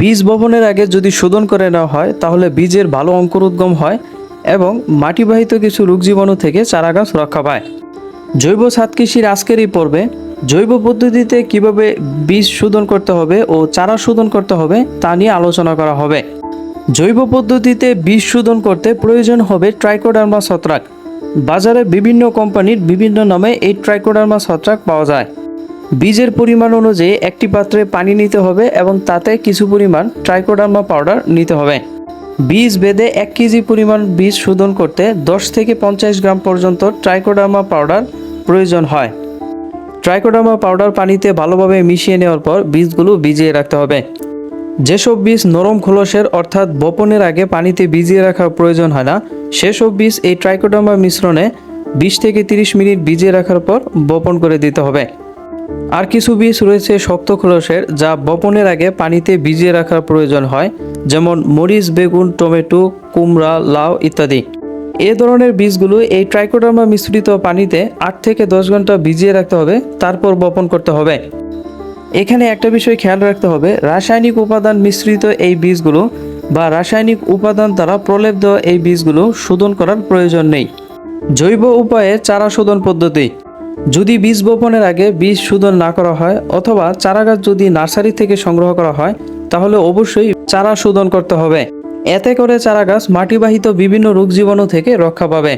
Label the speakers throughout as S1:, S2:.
S1: বীজ বপনের আগে যদি শোধন করে নেওয়া হয়, তাহলে বীজের ভালো অঙ্কুরোদ্গম হয় এবং মাটিবাহিত কিছু রোগ জীবাণু থেকে চারাগাছ রক্ষা পায়। জৈব ছাদ কৃষির আজকের এই পর্বে জৈব পদ্ধতিতে কীভাবে বীজ শোধন করতে হবে ও চারা শোধন করতে হবে, তা নিয়ে আলোচনা করা হবে। জৈব পদ্ধতিতে বীজ শোধন করতে প্রয়োজন হবে ট্রাইকোডার্মা ছত্রাক। বাজারে বিভিন্ন কোম্পানির বিভিন্ন নামে এই ট্রাইকোডার্মা ছত্রাক পাওয়া যায়। বীজের পরিমাণ অনুযায়ী একটি পাত্রে পানি নিতে হবে এবং তাতে কিছু পরিমাণ ট্রাইকোডার্মা পাউডার নিতে হবে। বীজ বেঁধে এক কেজি পরিমাণ বীজ শোধন করতে দশ থেকে পঞ্চাশ গ্রাম পর্যন্ত ট্রাইকোডার্মা পাউডার প্রয়োজন হয়। ট্রাইকোডার্মা পাউডার পানিতে ভালোভাবে মিশিয়ে নেওয়ার পর বীজগুলো ভিজিয়ে রাখতে হবে। যেসব বীজ নরম খোলসের অর্থাৎ বপনের আগে পানিতে ভিজিয়ে রাখার প্রয়োজন হয় না, সেসব বীজ এই ট্রাইকোডার্মা মিশ্রণে বিশ থেকে তিরিশ মিনিট ভিজিয়ে রাখার পর বপন করে দিতে হবে। আর কিছু বীজ রয়েছে শক্ত খোলসের, যা বপনের আগে পানিতে ভিজিয়ে রাখার প্রয়োজন হয়, যেমন মরিচ, বেগুন, টমেটো, কুমড়া, লাউ ইত্যাদি। এ ধরনের বীজগুলো এই ট্রাইকোডার্মা মিশ্রিত পানিতে আট থেকে দশ ঘণ্টা ভিজিয়ে রাখতে হবে, তারপর বপন করতে হবে। এখানে একটা বিষয় খেয়াল রাখতে হবে, রাসায়নিক উপাদান মিশ্রিত এই বীজগুলো বা রাসায়নিক উপাদান দ্বারা প্রলেপ দেওয়া এই বীজগুলো শোধন করার প্রয়োজন নেই। জৈব উপায়ে চারা শোধন পদ্ধতি। যদি বীজ বপনের আগে বীজ শোধন না করা হয় অথবা চারাগাছ যদি নার্সারি থেকে সংগ্রহ করা হয়, তাহলে অবশ্যই চারা শোধন করতে হবে। এতে করে চারাগাছ মাটিবাহিত বিভিন্ন রোগ জীবাণু থেকে রক্ষা পাবে।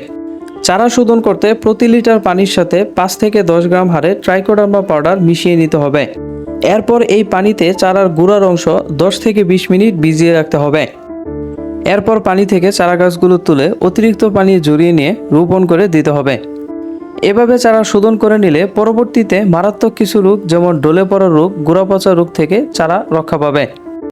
S1: চারা শোধন করতে প্রতি লিটার পানির সাথে পাঁচ থেকে দশ গ্রাম হারে ট্রাইকোডার্মা পাউডার মিশিয়ে নিতে হবে। এরপর এই পানিতে চারার গুঁড়ার অংশ দশ থেকে বিশ মিনিট ভিজিয়ে রাখতে হবে। এরপর পানি থেকে চারা গাছগুলো তুলে অতিরিক্ত পানি জড়িয়ে নিয়ে রোপণ করে দিতে হবে। এভাবে চারা শোধন করে নিলে পরবর্তীতে মারাত্মক কিছু রোগ, যেমন ডোলে পড়া রোগ, গোড়া পচা রোগ থেকে চারা রক্ষা পাবে।